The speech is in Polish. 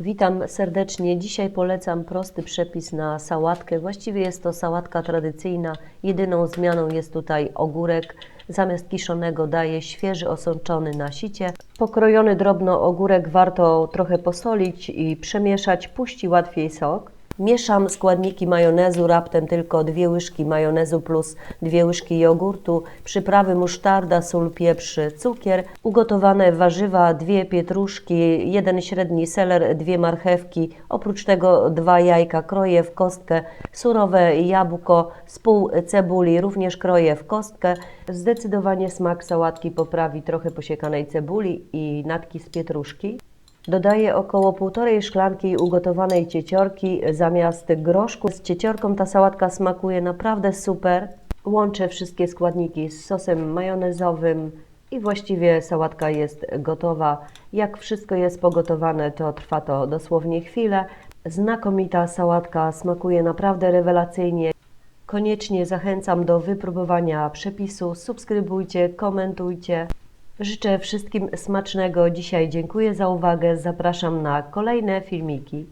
Witam serdecznie. Dzisiaj polecam prosty przepis na sałatkę. Właściwie jest to sałatka tradycyjna. Jedyną zmianą jest tutaj ogórek. Zamiast kiszonego daję świeży, osączony na sicie. Pokrojony drobno ogórek warto trochę posolić i przemieszać, puści łatwiej sok. Mieszam składniki majonezu, raptem tylko dwie łyżki majonezu plus dwie łyżki jogurtu, przyprawy musztarda, sól, pieprz, cukier, ugotowane warzywa, dwie pietruszki, jeden średni seler, dwie marchewki, oprócz tego dwa jajka kroję w kostkę, surowe jabłko z pół cebuli również kroję w kostkę. Zdecydowanie smak sałatki poprawi trochę posiekanej cebuli i natki z pietruszki. Dodaję około półtorej szklanki ugotowanej cieciorki zamiast groszku. Z cieciorką ta sałatka smakuje naprawdę super. Łączę wszystkie składniki z sosem majonezowym i właściwie sałatka jest gotowa. Jak wszystko jest pogotowane, to trwa to dosłownie chwilę. Znakomita sałatka, smakuje naprawdę rewelacyjnie. Koniecznie zachęcam do wypróbowania przepisu. Subskrybujcie, komentujcie. Życzę wszystkim smacznego. Dzisiaj dziękuję za uwagę. Zapraszam na kolejne filmiki.